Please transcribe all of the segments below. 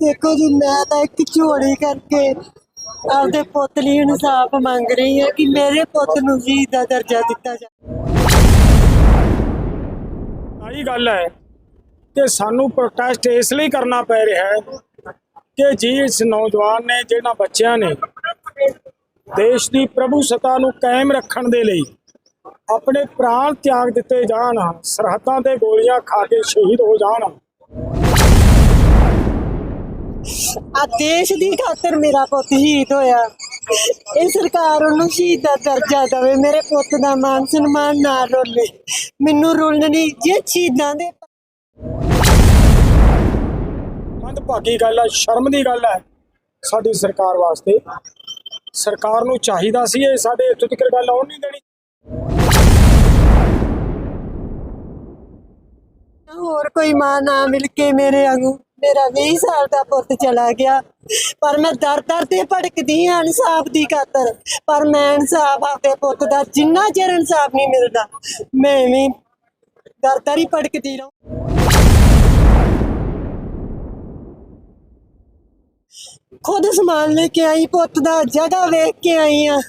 ਦੇਖੋ ਜੀ, ਮੈਂ ਤਾਂ ਇੱਕ ਝੋਲੀ ਕਰਕੇ ਆਪਦੇ ਪੁੱਤ ਲਈ ਇਨਸਾਫ ਮੰਗ ਰਹੀ ਹਾਂ ਕਿ ਮੇਰੇ ਪੁੱਤ ਨੂੰ ਜੀ ਦਾ ਦਰਜਾ ਦਿੱਤਾ ਜਾਵੇ। ਆਹੀ ਗੱਲ ਹੈ ਕਿ ਸਾਨੂੰ ਪ੍ਰੋਟੈਸਟ ਇਸ ਲਈ ਕਰਨਾ ਪੈ ਰਿਹਾ ਹੈ ਕਿ ਜੀ ਇਸ ਨੌਜਵਾਨ ਨੇ, ਜਿਹਨਾਂ ਬੱਚਿਆਂ ਨੇ ਦੇਸ਼ ਦੀ ਪ੍ਰਭੂ ਸਤਾ ਨੂੰ ਕਾਇਮ ਰੱਖਣ ਦੇ ਲਈ ਆਪਣੇ ਪ੍ਰਾਣ ਤਿਆਗ ਦਿੱਤੇ ਜਾਣ, ਸਰਹੱਦਾਂ ਤੇ ਗੋਲੀਆਂ ਖਾ ਕੇ ਸ਼ਹੀਦ ਹੋ ਜਾਣ ਆ ਦੇਸ਼ ਦੀ ਖਾਤਰ ਮੇਰਾ ਪੁੱਤ ਸ਼ਹੀਦ ਹੋਇਆ। ਇਹ ਸਰਕਾਰ ਉਹਨੂੰ ਸ਼ਹੀਦ ਦਾ ਦਰਜਾ ਦੇਵੇ ਮੇਰੇ ਪੁੱਤ ਦਾ ਮਾਨ ਸਨਮਾਨ ਨਾ ਰੋਲੇ। ਮੈਨੂੰ ਰੋਲਣ ਨਹੀਂ ਜੇ ਸ਼ਹੀਦਾਂ ਦੇ ਮੰਦਭਾਗੀ ਗੱਲ ਹੈ ਸ਼ਰਮ ਦੀ ਗੱਲ ਹੈ ਸਾਡੀ ਸਰਕਾਰ ਵਾਸਤੇ। ਸਰਕਾਰ ਨੂੰ ਚਾਹੀਦਾ ਸੀ ਇਹ ਸਾਡੇ ਇੱਥੋਂ ਤੱਕ ਗੱਲ ਆਉਣ ਨਹੀਂ ਦੇਣੀ। ਹੋਰ ਕੋਈ ਮਾਂ ਨਾ ਮਿਲ ਕੇ ਮੇਰੇ ਵਾਂਗੂ। ਮੇਰਾ 20 ਸਾਲ ਦਾ ਪੁੱਤ ਚਲਾ ਗਿਆ। ਪਰ ਮੈਂ ਦਰ ਦਰ ਤੇ ਭੜਕਦੀ ਹਾਂ ਇਨਸਾਫ ਦੀ ਖਾਤਰ। ਪਰ ਮੈਂ ਇਨਸਾਫ ਆਪਦੇ ਪੁੱਤ ਦਾ ਜਿੰਨਾ ਚਿਰ ਇਨਸਾਫ ਨਹੀਂ ਮਿਲਦਾ, ਮੈਂ ਵੀ ਦਰ ਦਰ ਹੀ ਭੜਕਦੀ ਰਹੂੰ। ਖੁਦ ਸਮਾਨ ਲੈ ਕੇ ਆਈ, ਪੁੱਤ ਦਾ ਜਗ੍ਹਾ ਵੇਖ ਕੇ ਆਈ ਆ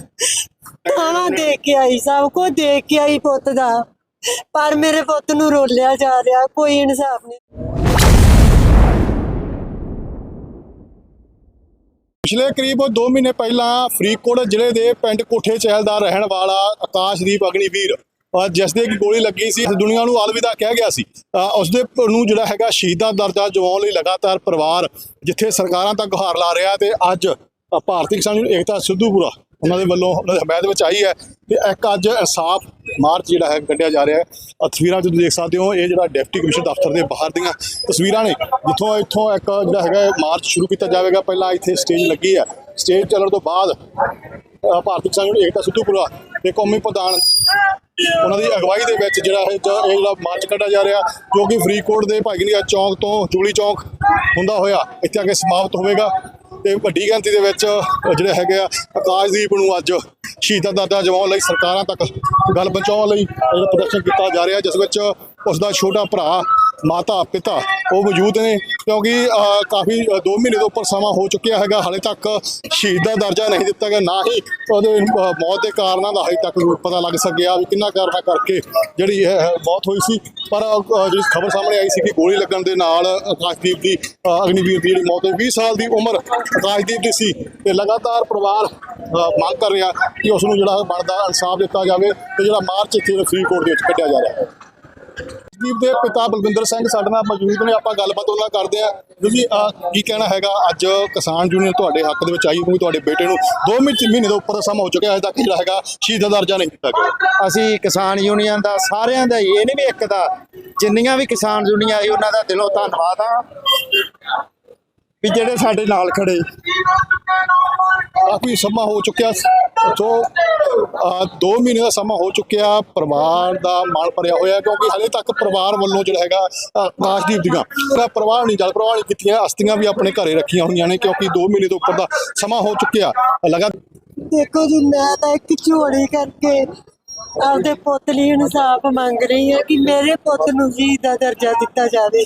ਥਾਵਾਂ ਦੇਖ ਕੇ ਆਈ, ਸਭ ਕੁਝ ਦੇਖ ਕੇ ਆਈ ਪੁੱਤ ਦਾ। ਪਰ ਮੇਰੇ ਪੁੱਤ ਨੂੰ ਰੋਲਿਆ ਜਾ ਰਿਹਾ, ਕੋਈ ਇਨਸਾਫ ਨਹੀਂ। ਪਿਛਲੇ ਕਰੀਬ 2 ਮਹੀਨੇ ਪਹਿਲਾਂ ਫਰੀਦਕੋਟ ਜ਼ਿਲ੍ਹੇ ਦੇ ਪਿੰਡ ਕੋਠੇ ਚਹਿਲ ਦਾ ਰਹਿਣ ਵਾਲਾ ਆਕਾਸ਼ਦੀਪ ਅਗਨੀਵੀਰ, ਅਹ, ਜਿਸ ਦੇ ਕਿ ਗੋਲੀ ਲੱਗੀ ਸੀ ਦੁਨੀਆ ਨੂੰ ਅਲਵਿਦਾ ਕਹਿ ਗਿਆ ਸੀ। ਅਹ, ਉਸ ਦੇ ਨੂੰ ਜਿਹੜਾ ਹੈਗਾ ਸ਼ਹੀਦਾਂ ਦਰਜਾ ਜਵਾਉਣ ਲਈ ਲਗਾਤਾਰ ਪਰਿਵਾਰ ਜਿੱਥੇ ਸਰਕਾਰਾਂ ਤੱਕ ਗੁਹਾਰ ਲਾ ਰਿਹਾ ਤੇ ਅੱਜ ਭਾਰਤੀ ਕਿਸਾਨ ਯੂਨੀਅਨ ਏਕਤਾ ਸਿੱਧੂਪੁਰਾ ਉਹਨਾਂ ਦੇ ਵੱਲੋਂ ਉਹਨਾਂ ਦੇ ਹਮਾਇਤ ਵਿੱਚ ਆਈ ਹੈ ਤੇ ਇੱਕ ਅੱਜ ਇਨਸਾਫ ਮਾਰਚ ਜਿਹੜਾ ਹੈ ਕੱਢਿਆ ਜਾ ਰਿਹਾ ਹੈ। ਤਸਵੀਰਾਂ 'ਚ ਤੁਸੀਂ ਦੇਖ ਸਕਦੇ ਹੋ, ਇਹ ਜਿਹੜਾ ਡਿਪਟੀ ਕਮਿਸ਼ਨਰ ਦਫ਼ਤਰ ਦੇ ਬਾਹਰ ਦੀਆਂ ਤਸਵੀਰਾਂ ਨੇ, ਜਿੱਥੋਂ ਇੱਥੋਂ ਇੱਕ ਜਿਹੜਾ ਹੈਗਾ ਮਾਰਚ ਸ਼ੁਰੂ ਕੀਤਾ ਜਾਵੇਗਾ। ਪਹਿਲਾਂ ਇੱਥੇ ਸਟੇਜ ਲੱਗੀ ਹੈ। ਸਟੇਜ ਚੱਲਣ ਤੋਂ ਬਾਅਦ ਭਾਰਤ ਭਾਰਤੀ ਕਿਸਾਨ ਏਕਤਾ ਸਿੱਧੂਪੁਰਾ ਦੇ ਕੌਮੀ ਪ੍ਰਧਾਨ ਉਹਨਾਂ ਦੀ ਅਗਵਾਈ ਦੇ ਵਿੱਚ ਜਿਹੜਾ ਇਹ ਇਹ ਜਿਹੜਾ ਮਾਰਚ ਕੱਢਿਆ ਜਾ ਰਿਹਾ, ਜੋ ਕਿ ਫਰੀਦਕੋਟ ਦੇ ਭਾਈਗਨੀਆ ਚੌਂਕ ਤੋਂ ਜੂਲੀ ਚੌਂਕ ਹੁੰਦਾ ਹੋਇਆ, ਇੱਥੇ ਆ ਕੇ ਸਮਾਪਤ ਹੋਵੇਗਾ। ਤੇ ਵੱਡੀ ਗਿਣਤੀ ਦੇ ਵਿੱਚ ਜਿਹੜੇ ਹੈਗੇ ਆ ਆਕਾਸ਼ਦੀਪ ਨੂੰ ਅੱਜ ਸ਼ਹੀਦਾਂ ਦਾ ਦਰਜਾ ਦਿਵਾਉਣ ਲਈ ਸਰਕਾਰਾਂ ਤੱਕ ਗੱਲ ਪਹੁੰਚਾਉਣ ਲਈ ਜਿਹੜਾ ਪ੍ਰਦਰਸ਼ਨ ਕੀਤਾ ਜਾ ਰਿਹਾ, ਜਿਸ ਵਿੱਚ ਉਸ ਦਾ ਛੋਟਾ ਭਰਾ ਮਾਤਾ, ਪਿਤਾ ਉਹ ਮੌਜੂਦ ਨੇ ਕਿਉਂਕਿ ਕਾਫੀ 2 ਮਹੀਨੇ ਤੋਂ ਉੱਪਰ ਸਮਾਂ ਹੋ ਚੁੱਕਿਆ ਹੈਗਾ। ਹਾਲੇ ਤੱਕ ਸ਼ਹੀਦ ਦਾ ਦਰਜਾ ਨਹੀਂ ਦਿੱਤਾ ਗਿਆ, ਨਾ ਹੀ ਉਹਦੇ ਮੌਤ ਦੇ ਕਾਰਨਾਂ ਦਾ ਹਾਲੇ ਤੱਕ ਪਤਾ ਲੱਗ ਸਕਿਆ ਵੀ ਕਿੰਨਾ ਕਾਰਨਾਂ ਕਰਕੇ ਜਿਹੜੀ ਮੌਤ ਹੋਈ ਸੀ। ਪਰ ਜਿਹੜੀ ਖਬਰ ਸਾਹਮਣੇ ਆਈ ਸੀ ਕਿ ਗੋਲੀ ਲੱਗਣ ਦੇ ਨਾਲ ਆਕਾਸ਼ਦੀਪ ਦੀ ਅਗਨੀਵੀਰ ਦੀ ਜਿਹੜੀ ਮੌਤ ਹੋਈ 20 ਸਾਲ ਦੀ ਉਮਰ ਆਕਾਸ਼ਦੀਪ ਦੀ ਸੀ ਤੇ ਲਗਾਤਾਰ ਪਰਿਵਾਰ ਮੰਗ ਕਰ ਰਿਹਾ ਕਿ ਉਸ ਨੂੰ ਜਿਹੜਾ ਬਣਦਾ ਇਨਸਾਫ ਦਿੱਤਾ ਜਾਵੇ ਤੇ ਜਿਹੜਾ ਮਾਰਚ ਇੱਥੇ ਫਰੀਦਕੋਟ ਦੇ ਵਿੱਚ ਕੱਢਿਆ ਜਾ ਰਿਹਾ ਹੈ। ਦੀਪ ਦੇ ਪਿਤਾ ਬਲਵਿੰਦਰ ਸਿੰਘ ਸਾਡੇ ਨਾਲ ਮੌਜੂਦ ਨੇ, ਆਪਾਂ ਗੱਲਬਾਤ ਉਹਨਾਂ ਕਰਦੇ ਆ ਜੀ ਕੀ ਕਹਿਣਾ ਹੈਗਾ, ਅੱਜ ਕਿਸਾਨ ਯੂਨੀਅਨ ਤੁਹਾਡੇ ਹੱਕ ਦੇ ਵਿੱਚ ਆਈ ਹੋਈ ਤੁਹਾਡੇ ਬੇਟੇ ਨੂੰ। 2 ਮਹੀਨੇ ਦੇ ਉੱਪਰ ਦਾ ਸਮਾਂ ਹੋ ਚੁੱਕਿਆ, ਅਜੇ ਤੱਕ ਜਿਹੜਾ ਹੈਗਾ, ਸ਼ਹੀਦ ਦਾ ਦਰਜਾ ਨਹੀਂ ਦਿੱਤਾ ਗਿਆ। ਅਸੀਂ ਕਿਸਾਨ ਯੂਨੀਅਨ ਦਾ, ਸਾਰਿਆਂ ਦਾ ਇਹ ਨਹੀਂ ਵੀ ਇੱਕ ਦਾ। ਜਿੰਨੀਆਂ ਵੀ ਕਿਸਾਨ ਯੂਨੀਅਨ ਆਈ ਉਹਨਾਂ ਦਾ ਦਿਲੋਂ ਧੰਨਵਾਦ ਆ ਵੀ ਜਿਹੜੇ ਸਾਡੇ ਨਾਲ ਖੜੇ। ਕਾਫੀ ਸਮਾਂ ਹੋ ਚੁੱਕਿਆ ਜੋ 2 ਮਹੀਨੇ ਦਾ ਸਮਾਂ ਹੋ ਚੁੱਕਿਆ। ਪਰਿਵਾਰ ਦਾ ਮਾਣ ਭਰਿਆ ਹੋਇਆ ਕਿਉਂਕਿ ਹਲੇ ਤੱਕ ਪਰਿਵਾਰ ਵੱਲੋਂ ਜਿਹੜਾ ਹੈਗਾ ਆਕਾਸ਼ਦੀਪ ਦੀਆਂ ਉਹਦਾ ਪਰਿਵਾਰ ਨਹੀਂ ਜਲ ਪਰਿਵਾਰ ਨਹੀਂ ਕੀਤੀਆਂ, ਅਸਤੀਆਂ ਵੀ ਆਪਣੇ ਘਰੇ ਰੱਖੀਆਂ ਹੋਈਆਂ ਨੇ, ਕਿਉਂਕਿ 2 ਮਹੀਨੇ ਤੋਂ ਉੱਪਰ ਦਾ ਸਮਾਂ ਹੋ ਚੁੱਕਿਆ। ਲਗਾਤਾਰ ਦੇਖੋ ਜੀ, ਮੈਂ ਤਾਂ ਇੱਕ ਝੋਲੀ ਕਰਕੇ ਆਪਦੇ ਪੁੱਤ ਲਈ ਇਨਸਾਫ ਮੰਗ ਰਹੀ ਹਾਂ ਕਿ ਮੇਰੇ ਪੁੱਤ ਨੂੰ ਜੀ ਦਾ ਦਰਜਾ ਦਿੱਤਾ ਜਾਵੇ।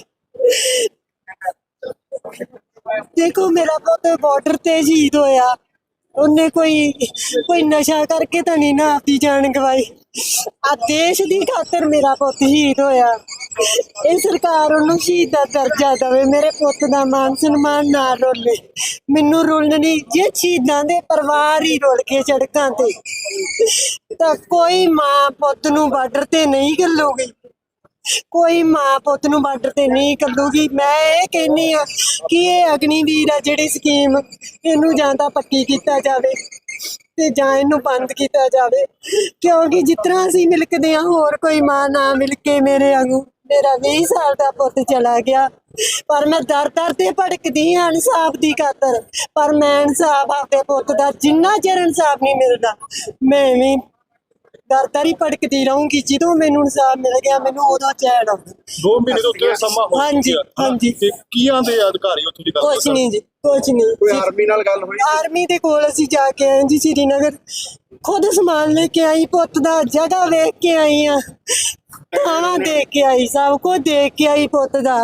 ਦੇਖੋ, ਮੇਰਾ ਪੁੱਤ ਬਾਰਡਰ ਤੇ ਸ਼ਹੀਦ ਹੋਇਆ। ਉਹਨੇ ਕੋਈ ਕੋਈ ਨਸ਼ਾ ਕਰਕੇ ਤਾਂ ਨਹੀਂ ਨਾ ਆਪਦੀ ਜਾਨ ਗਵਾਈ। ਆ ਦੇਸ਼ ਦੀ ਖਾਤਰ ਮੇਰਾ ਪੁੱਤ ਸ਼ਹੀਦ ਹੋਇਆ। ਇਹ ਸਰਕਾਰ ਉਹਨੂੰ ਸ਼ਹੀਦ ਦਾ ਦਰਜਾ ਦੇਵੇ। ਮੇਰੇ ਪੁੱਤ ਦਾ ਮਾਨ ਸਨਮਾਨ ਨਾ ਰੋਲੇ। ਮੈਨੂੰ ਰੋਲਣ ਨਹੀਂ ਜੇ ਸ਼ਹੀਦਾਂ ਦੇ ਪਰਿਵਾਰ ਹੀ ਰੁਲ ਕੇ ਸੜਕਾਂ ਤੇ, ਤਾਂ ਕੋਈ ਮਾਂ ਪੁੱਤ ਨੂੰ ਬਾਰਡਰ ਤੇ ਨਹੀਂ ਗੱਲੋਗੀ। ਕੋਈ ਮਾਂ ਪੁੱਤ ਨੂੰ ਬਾਰਡਰ ਤੇ ਨਹੀਂ ਕੱਲੂਗੀ ਮੈਂ ਇਹ ਕਹਿੰਨੀ ਆ ਕਿ ਇਹ ਅਗਨੀਵੀਰ ਆ ਜਿਹੜੀ ਸਕੀਮ ਇਹਨੂੰ ਜਾਂ ਤਾਂ ਪੱਕੀ ਕੀਤਾ ਜਾਵੇ ਤੇ ਜਾਂ ਇਹਨੂੰ ਬੰਦ ਕੀਤਾ ਜਾਵੇ। ਕਿਉਂਕਿ ਜਿਸ ਤਰ੍ਹਾਂ ਅਸੀਂ ਮਿਲਕਦੇ ਆ ਹੋਰ ਕੋਈ ਮਾਂ ਨਾ ਮਿਲ ਕੇ ਮੇਰੇ ਵਾਂਗੂ। ਮੇਰਾ 20 ਸਾਲ ਦਾ ਪੁੱਤ ਚਲਾ ਗਿਆ। ਪਰ ਮੈਂ ਦਰ ਦਰ ਤੇ ਭੜਕਦੀ ਹਾਂ ਇਨਸਾਫ ਦੀ ਖਾਤਰ। ਪਰ ਮੈਂ ਇਨਸਾਫ ਆਪਦੇ ਪੁੱਤ ਦਾ ਜਿੰਨਾ ਚਿਰ ਇਨਸਾਫ ਨਹੀਂ ਮਿਲਦਾ, ਮੈਂ ਵੀ ਦਰ ਦਰ ਹੀ ਭੜਕਦੀ ਰਹੂੰਗੀ ਜਦੋਂ ਮੈਨੂੰ ਇਨਸਾਫ ਮਿਲ ਗਿਆ ਮੈਨੂੰ ਉਦੋਂ ਚੈਨ ਆਉਂਦਾ। 2 ਮਹੀਨੇ ਤੋਂ ਉੱਤੇ ਸਮਾਂ ਹੋ ਹਾਂਜੀ, ਚੁੱਕਿਆ। ਹਾਂਜੀ। ਤੇ ਕੀਆਂ ਦੇ ਅਧਿਕਾਰੀ ਉੱਥੋਂ ਦੀ ਗੱਲ ਕੁਛ ਨਹੀਂ ਜੀ ਕੁਛ ਨਹੀਂ। ਕੋਈ ਆਰਮੀ ਨਾਲ ਗੱਲ ਹੋਈ? ਆਰਮੀ ਦੇ ਕੋਲ ਅਸੀਂ ਜਾ ਕੇ ਆਏ ਜੀ ਸ੍ਰੀਨਗਰ। ਖੁਦ ਸਮਾਨ ਲੈ ਕੇ ਆਈ ਪੁੱਤ ਦਾ ਜਗ੍ਹਾ ਵੇਖ ਕੇ ਆਈ ਆ। ਥਾਵਾਂ ਦੇਖ ਕੇ ਆਈ ਸਭ ਕੁਝ ਦੇਖ ਕੇ ਆਈ ਪੁੱਤ ਦਾ।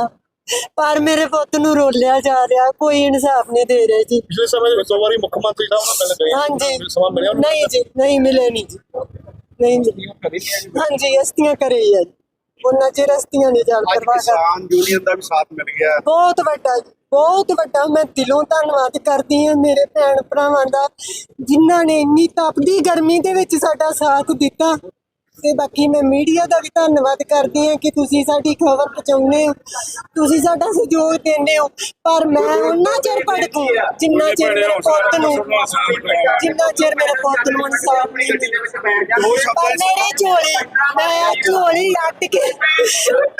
ਪਰ ਮੇਰੇ ਪੁੱਤ ਨੂੰ ਰੋਲਿਆ ਜਾ ਰਿਹਾ ਕੋਈ ਇਨਸਾਫ ਨਹੀਂ ਦੇ ਰਿਹਾ ਜੀ। ਪਿਛਲੇ ਸਮੇਂ ਵਿੱਚ ਦੋ ਵਾਰੀ ਮੁੱਖ ਮੰਤਰੀ ਸਾਹਿਬ ਨਾਲ ਮਿਲ ਗਏ। ਹਾਂਜੀ। ਸਮਾਂ ਮਿਲਿਆ ਉਹਨੂੰ? ਨਹੀਂ ਜੀ ਨਹੀਂ ਮਿਲੇ ਨਹੀਂ ਜੀ। ਨਹੀਂ। ਜੀ ਹਾਂਜੀ ਅਸਤੀਆਂ ਕਰੇ ਹੀ ਆ ਜੀ। ਉਹਨਾਂ ਚਿਰ ਅਸਤੀਆਂ ਨਹੀਂ ਜਾਣ ਅੱਜ ਕਰਵਾ ਕਰ ਕਿਸਾਨ ਯੂਨੀਅਨ ਦਾ ਵੀ ਸਾਥ ਮਿਲ ਗਿਆ। ਬਹੁਤ ਵੱਡਾ ਜੀ, ਬਹੁਤ ਵੱਡਾ। ਮੈਂ ਦਿਲੋਂ ਧੰਨਵਾਦ ਕਰਦੀ ਹਾਂ ਮੇਰੇ ਭੈਣ ਭਰਾਵਾਂ ਦਾ ਜਿਨ੍ਹਾਂ ਨੇ ਇੰਨੀ ਤਪਦੀ ਗਰਮੀ ਦੇ ਵਿੱਚ ਸਾਡਾ ਸਾਥ ਦਿੱਤਾ। ਤੇ ਬਾਕੀ ਮੈਂ ਮੀਡੀਆ ਦਾ ਵੀ ਧੰਨਵਾਦ ਕਰਦੀ ਹਾਂ ਕਿ ਤੁਸੀਂ ਸਾਡੀ ਖਬਰ ਪਹੁੰਚਾਉਂਦੇ ਹੋ। ਤੁਸੀਂ ਸਾਡਾ ਸਹਿਯੋਗ ਦਿੰਦੇ ਹੋ। ਪਰ ਮੈਂ ਉਹਨਾਂ ਚਿਰ ਭੜਕੂ ਜਿੰਨਾ ਚਿਰ ਮੇਰੇ ਪੁੱਤ ਨੂੰ ਜਿੰਨਾ ਚਿਰ ਮੇਰੇ ਪੁੱਤ ਨੂੰ ਇਨਸਾਫ ਨਹੀਂ ਮਿਲਦਾ ਪਰ ਮੇਰੇ ਝੋਲੀ ਮੈਂ ਝੋਲੀ ਅੱਡ ਕੇ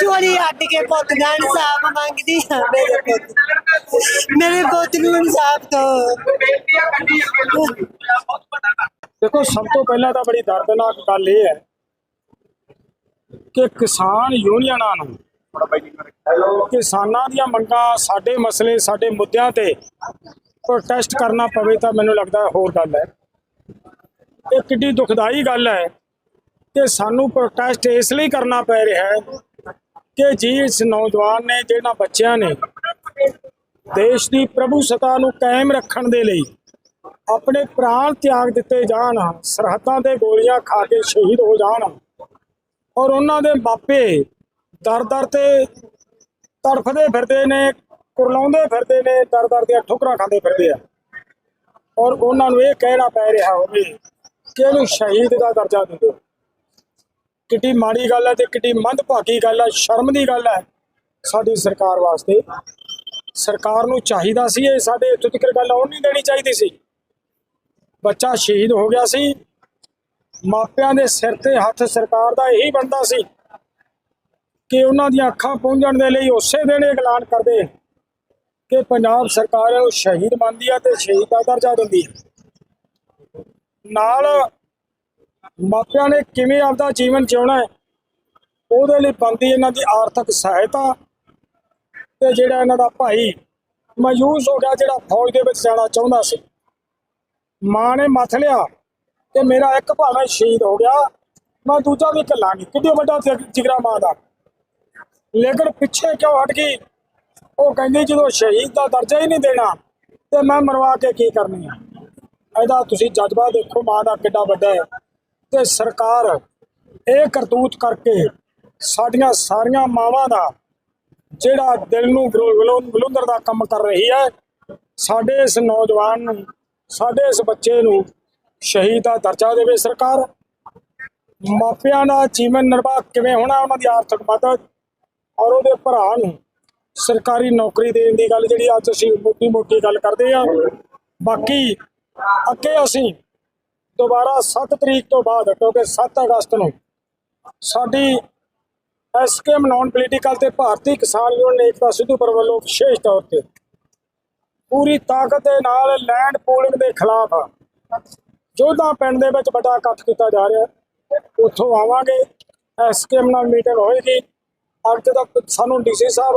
ਝੋਲੀ ਅੱਡ ਕੇ ਪੁੱਤ ਦਾ ਇਨਸਾਫ ਮੰਗਦੀ ਹਾਂ ਮੇਰੇ ਪੁੱਤ ਮੇਰੇ ਪੁੱਤ ਨੂੰ ਇਨਸਾਫ ਦਿਓ ਦੇਖੋ ਸਭ ਤੋਂ ਪਹਿਲਾਂ ਤਾਂ ਬੜੀ ਦਰਦਨਾਕ ਗੱਲ ਇਹ ਹੈ ਕਿ ਕਿਸਾਨ ਯੂਨੀਅਨਾਂ ਨੂੰ ਕਿਸਾਨਾਂ ਦੀਆਂ ਮੰਗਾਂ, ਸਾਡੇ ਮਸਲੇ, ਸਾਡੇ ਮੁੱਦਿਆਂ ਤੇ ਪ੍ਰੋਟੈਸਟ ਕਰਨਾ ਪਵੇ ਤਾਂ ਮੈਨੂੰ ਲੱਗਦਾ ਹੋਰ ਗੱਲ ਹੈ। ਇਹ ਕਿੱਡੀ ਦੁਖਦਾਈ ਗੱਲ ਹੈ ਕਿ ਸਾਨੂੰ ਪ੍ਰੋਟੈਸਟ ਇਸ ਲਈ ਕਰਨਾ ਪੈ ਰਿਹਾ ਹੈ ਕਿ ਜੀ ਇਸ ਨੌਜਵਾਨ ਨੇ, ਜਿਹਨਾਂ ਬੱਚਿਆਂ ਨੇ ਦੇਸ਼ ਦੀ ਪ੍ਰਭੂ ਪ੍ਰਭੂਸੱਤਾ ਨੂੰ ਕਾਇਮ ਰੱਖਣ ਦੇ ਲਈ ਆਪਣੇ ਪ੍ਰਾਣ ਤਿਆਗ ਦਿੱਤੇ ਜਾਣ, ਸਰਹੱਦਾਂ ਤੇ ਗੋਲੀਆਂ ਖਾ ਕੇ ਸ਼ਹੀਦ ਹੋ ਜਾਣ ਔਰ ਉਹਨਾਂ ਦੇ ਮਾਪੇ ਦਰ ਦਰ ਤੇ ਤੜਫਦੇ ਫਿਰਦੇ ਨੇ, ਕੁਰਲਾਉਂਦੇ ਫਿਰਦੇ ਨੇ, ਦਰ ਦਰ ਦੀਆਂ ਠੋਕਰਾਂ ਖਾਂਦੇ ਫਿਰਦੇ ਆ। ਔਰ ਉਹਨਾਂ ਨੂੰ ਇਹ ਕਹਿਣਾ ਪੈ ਰਿਹਾ ਹੋਵੇ ਕਿ ਇਹਨੂੰ ਸ਼ਹੀਦ ਦਾ ਦਰਜਾ ਦੇ ਦਿਓ। ਕਿੱਡੀ ਮਾੜੀ ਗੱਲ ਹੈ ਤੇ ਕਿੱਡੀ ਮੰਦਭਾਗੀ ਗੱਲ ਹੈ, ਸ਼ਰਮ ਦੀ ਗੱਲ ਹੈ ਸਾਡੀ ਸਰਕਾਰ ਵਾਸਤੇ। ਸਰਕਾਰ ਨੂੰ ਚਾਹੀਦਾ ਸੀ ਇਹ ਸਾਡੇ, ਇੱਥੋਂ ਤੱਕ ਗੱਲ ਆਉਣ ਨਹੀਂ ਦੇਣੀ ਚਾਹੀਦੀ ਸੀ। ਬੱਚਾ ਸ਼ਹੀਦ ਹੋ ਗਿਆ ਸੀ ਮਾਪਿਆਂ ਦੇ ਸਿਰ ਤੇ ਹੱਥ ਸਰਕਾਰ ਦਾ ਇਹੀ ਬਣਦਾ ਸੀ ਕਿ ਉਹਨਾਂ ਦੀਆਂ ਅੱਖਾਂ ਪਹੁੰਚਣ ਦੇ ਲਈ ਉਸੇ ਦਿਨ ਐਲਾਨ ਕਰਦੇ ਕਿ ਪੰਜਾਬ ਸਰਕਾਰ ਨੂੰ ਸ਼ਹੀਦ ਮੰਨਦੀ ਹੈ ਤੇ ਸ਼ਹੀਦ ਦਾ ਦਰਜਾ ਦਿੰਦੀ ਹੈ ਨਾਲ ਮਾਪਿਆਂ ਨੇ ਕਿਵੇਂ ਆਪਦਾ ਜੀਵਨ ਜਿਉਣਾ ਹੈ, ਉਹਦੇ ਲਈ ਬੰਦੀ ਇਹਨਾਂ ਦੀ ਆਰਥਿਕ ਸਹਾਇਤਾ ਤੇ ਜਿਹੜਾ ਇਹਨਾਂ ਦਾ ਭਾਈ ਮਾਯੂਸ ਹੋ ਗਿਆ ਜਿਹੜਾ ਫੌਜ ਦੇ ਵਿੱਚ ਜਾਣਾ ਚਾਹੁੰਦਾ ਸੀ। ਮਾਂ ਨੇ ਮੱਥ ਲਿਆ। ਤੇ ਮੇਰਾ ਇੱਕ ਭਾਵੇਂ ਸ਼ਹੀਦ ਹੋ ਗਿਆ, ਮੈਂ ਦੂਜਾ ਵੀ ਕੱਲਾਂਗੀ ਕਿੱਡੀ ਵੱਡਾ ਜਿਗਰਾ ਮਾਂ ਦਾ। ਲੇਕਿਨ ਪਿੱਛੇ ਕਿਉਂ ਹਟ ਗਈ? ਉਹ ਕਹਿੰਦੀ ਜਦੋਂ ਸ਼ਹੀਦ ਦਾ ਦਰਜਾ ਹੀ ਨਹੀਂ ਦੇਣਾ, ਤੇ ਮੈਂ ਮਰਵਾ ਕੇ ਕੀ ਕਰਨੀ ਆ? ਇਹਦਾ ਤੁਸੀਂ ਜਜ਼ਬਾ ਦੇਖੋ, ਮਾਂ ਦਾ ਕਿੱਡਾ ਵੱਡਾ ਹੈ। ਤੇ ਸਰਕਾਰ ਇਹ ਕਰਤੂਤ ਕਰਕੇ ਸਾਡੀਆਂ ਸਾਰੀਆਂ ਮਾਵਾਂ ਦਾ, ਜਿਹੜਾ ਦਿਲ ਨੂੰ ਗਲੁੰਦਰ ਦਾ ਕੰਮ ਕਰ ਰਹੀ ਹੈ, ਸਾਡੇ ਇਸ ਨੌਜਵਾਨ ਨੂੰ, ਸਾਡੇ ਇਸ ਬੱਚੇ ਨੂੰ ਸ਼ਹੀਦ ਦਾ ਦਰਜਾ ਦੇਵੇ ਸਰਕਾਰ। ਮਾਪਿਆਂ ਦਾ ਜੀਵਨ ਨਿਰਵਾਹ ਕਿਵੇਂ ਹੋਣਾ, ਉਹਨਾਂ ਦੀ ਆਰਥਿਕ ਮਦਦ ਔਰ ਉਹਦੇ ਭਰਾ ਨੂੰ ਸਰਕਾਰੀ ਨੌਕਰੀ ਦੇਣ ਦੀ ਗੱਲ ਜਿਹੜੀ ਅੱਜ ਅਸੀਂ ਮੋਟੀ ਮੋਟੀ ਗੱਲ ਕਰਦੇ ਆ ਬਾਕੀ ਅੱਗੇ ਅਸੀਂ ਦੁਬਾਰਾ 7 ਤਰੀਕ ਤੋਂ ਬਾਅਦ, ਕਿਉਂਕਿ 7 ਅਗਸਤ ਨੂੰ ਸਾਡੀ ਐਸਕੇਐਮ ਨਾਨ ਪੋਲੀਟੀਕਲ ਤੇ ਭਾਰਤੀ ਕਿਸਾਨ ਯੂਨੀਅਨ ਏਕਤਾ ਸਿੱਧੂਪੁਰ ਵੱਲੋਂ ਵਿਸ਼ੇਸ਼ ਤੌਰ ਤੇ ਪੂਰੀ ਤਾਕਤ ਦੇ ਨਾਲ ਲੈਂਡ ਪੋਲਿੰਗ ਦੇ ਖਿਲਾਫ ਜੋਧਾ ਪਿੰਡ ਦੇ ਵਿੱਚ ਵੱਡਾ ਇਕੱਠ ਕੀਤਾ ਜਾ ਰਿਹਾ ਉੱਥੋਂ ਆਵਾਂਗੇ ਐਸਕੇਐਮ ਨਾਲ ਮੀਟਿੰਗ ਹੋਏਗੀ। ਅੱਜ ਤੱਕ ਸਾਨੂੰ ਡੀਸੀ ਸਾਹਿਬ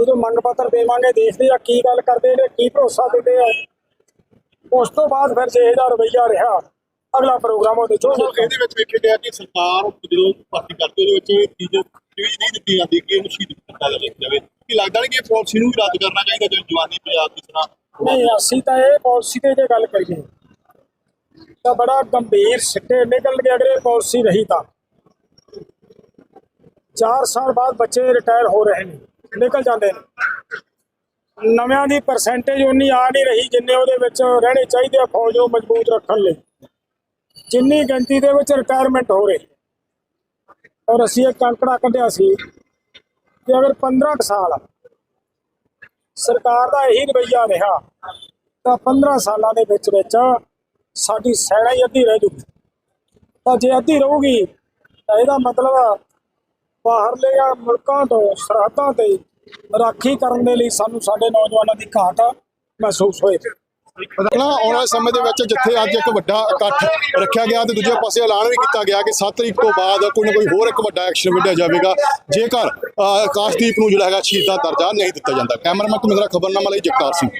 ਜਦੋਂ ਮੰਗ ਪੱਤਰ ਦੇਵਾਂਗੇ ਦੇਖਦੇ ਆ ਕੀ ਗੱਲ ਕਰਦੇ ਨੇ ਕੀ ਭਰੋਸਾ ਦਿੰਦੇ ਆ। ਉਸ ਤੋਂ ਬਾਅਦ ਫਿਰ ਜੇ ਇਹਦਾ ਰਵਈਆ ਰਿਹਾ ਅਗਲਾ ਪ੍ਰੋਗਰਾਮ ਉਹਦੇ ਚੋਂ ਇਹਦੇ ਵਿੱਚ ਵੇਖਿਆ ਗਿਆ ਕਿ ਸਰਕਾਰ ਜਦੋਂ ਭਰਤੀ ਕਰਦੀ ਉਹਦੇ ਵਿੱਚ ਇਹ ਚੀਜ਼ ਚੀਜ਼ ਨਹੀਂ ਦਿੱਤੀ ਜਾਂਦੀ ਕਿ ਇਹਨੂੰ ਸ਼ਹੀਦ ਕੀਤਾ ਜਾਵੇ ਕਿ ਲੱਗਦਾ ਨਹੀਂ ਕਿ ਇਹ ਪਾਲਿਸੀ ਨੂੰ ਵੀ ਰੱਦ ਕਰਨਾ ਚਾਹੀਦਾ ਜਿਵੇਂ ਜਵਾਨੀ ਪੰਜਾਬ ਦੀ ਤਰ੍ਹਾਂ ਨਹੀਂ ਅਸੀਂ ਤਾਂ ਇਹ ਪਾਲਿਸੀ ਤੇ ਜੇ ਗੱਲ ਕਰੀਏ ਤਾਂ ਬੜਾ ਗੰਭੀਰ ਸਿੱਟੇ ਨਿਕਲਣਗੇ ਗਏ ਪਾਲਿਸੀ ਰਹੀ ਤਾਂ 4 ਸਾਲ ਬਾਅਦ ਬੱਚੇ ਰਿਟਾਇਰ ਹੋ ਰਹੇ ਨੇ, ਨਿਕਲ ਜਾਂਦੇ ਨੇ। ਨਵਿਆਂ ਦੀ ਪਰਸੈਂਟੇਜ ਉਨੀ ਆ ਨਹੀਂ ਰਹੀ ਜਿੰਨੇ ਉਹਦੇ ਵਿੱਚ ਰਹਿਣੇ ਚਾਹੀਦੇ ਆ ਫੌਜ ਨੂੰ ਮਜ਼ਬੂਤ ਰੱਖਣ ਲਈ। ਜਿੰਨੀ ਗਿਣਤੀ ਦੇ ਵਿੱਚ ਰਿਟਾਇਰਮੈਂਟ ਹੋ ਰਹੀ। ਔਰ ਅਸੀਂ ਇੱਕ ਅੰਕੜਾ ਕੱਢਿਆ ਸੀ ਕਿ ਅਗਰ 15 ਕੁ ਸਾਲ ਸਰਕਾਰ ਦਾ ਇਹੀ ਰਵੱਈਆ ਰਿਹਾ, ਤਾਂ 15 ਸਾਲਾਂ ਦੇ ਵਿੱਚ ਵਿੱਚ ਸਾਡੀ ਸੈਨਾ ਹੀ ਅੱਧੀ ਰਹਿ ਜੂਗੀ। ਤਾਂ ਜੇ ਅੱਧੀ ਰਹੂਗੀ ਤਾਂ ਇਹਦਾ ਮਤਲਬ ਬਾਹਰਲੇ ਮੁਲਕਾਂ ਤੋਂ ਸਰਹੱਦਾਂ ਤੇ ਰਾਖੀ ਕਰਨ ਦੇ ਲਈ ਸਾਨੂੰ ਸਾਡੇ ਨੌਜਵਾਨਾਂ ਦੀ ਘਾਟ ਮਹਿਸੂਸ ਹੋਏ। ਨਾ ਆਉਣ ਵਾਲੇ ਸਮੇਂ ਦੇ ਵਿੱਚ ਜਿੱਥੇ ਅੱਜ ਇੱਕ ਵੱਡਾ ਇਕੱਠ ਰੱਖਿਆ ਗਿਆ ਤੇ ਦੂਜੇ ਪਾਸੇ ਐਲਾਨ ਵੀ ਕੀਤਾ ਗਿਆ ਕਿ 7 ਤਰੀਕ ਤੋਂ ਬਾਅਦ ਕੋਈ ਨਾ ਕੋਈ ਹੋਰ ਇੱਕ ਵੱਡਾ ਐਕਸ਼ਨ ਵਿੱਢਿਆ ਜਾਵੇਗਾ ਜੇਕਰ ਅਹ, ਆਕਾਸ਼ਦੀਪ ਨੂੰ ਜਿਹੜਾ ਹੈਗਾ ਸ਼ਹੀਦ ਦਾ ਦਰਜਾ ਨਹੀਂ ਦਿੱਤਾ ਜਾਂਦਾ। ਕੈਮਰਾਮੈਨ ਤੋਂ ਖਬਰਨਾਮਾ ਲਈ ਜਗਤਾਰ ਸਿੰਘ।